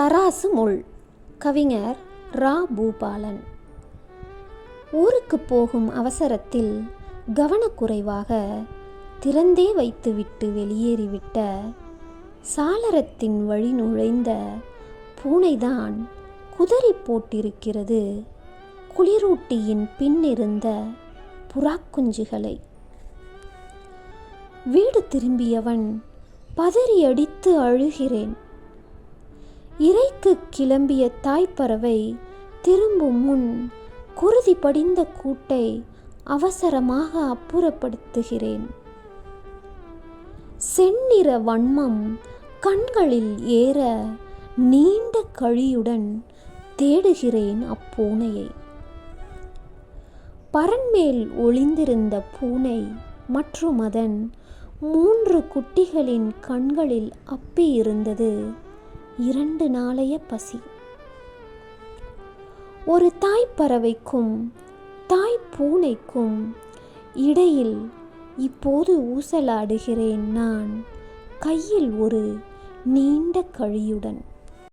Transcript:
தராசு முள். கவிஞர் ரா. பூபாலன். ஊருக்கு போகும் அவசரத்தில் கவனக்குறைவாக திறந்தே வைத்துவிட்டு வெளியேறிவிட்ட சாளரத்தின் வழி நுழைந்த பூனைதான் குதறி போட்டிருக்கிறது. குளிரூட்டியின் பின்னிருந்த புறாக்குஞ்சுகளை. வீடு திரும்பியவன் பதறியடித்து அழுகிறேன். இறைக்கு கிளம்பிய தாய்ப்பறவை திரும்பும் முன் குருதி படிந்த கூட்டை அவசரமாக அப்புறப்படுத்துகிறேன். செந்நிற வன்மம் கண்களில் ஏற நீண்ட கழியுடன் தேடுகிறேன் அப்பூனையை. பரன்மேல் ஒளிந்திருந்த பூனை மற்றும் அதன் மூன்று குட்டிகளின் கண்களில் அப்பியிருந்தது இரண்டு நாளைய பசி. ஒரு தாய்ப்பறவைக்கும் தாய் பூனைக்கும் இடையில் இப்போது ஊசலாடுகிறேன் நான் கையில் ஒரு நீண்ட கழியுடன்.